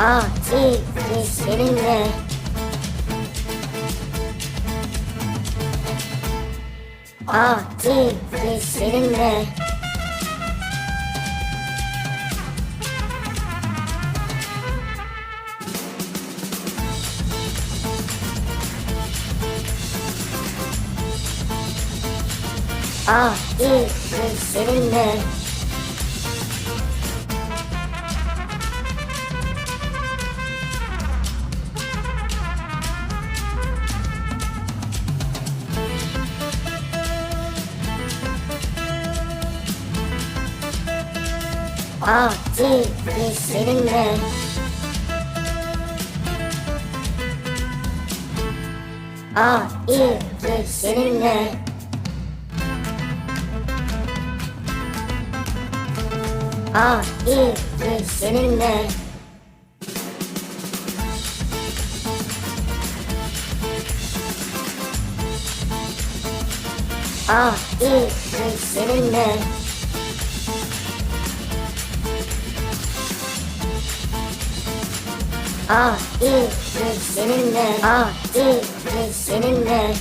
Fatih biz seninle. Fatih biz seninle. Ah, iyi, seninle. parti biz seninle. A iyi biz seninle. A iyi biz seninle. A iyi biz seninle. Ah iyi seninle. Ah iyi seninle.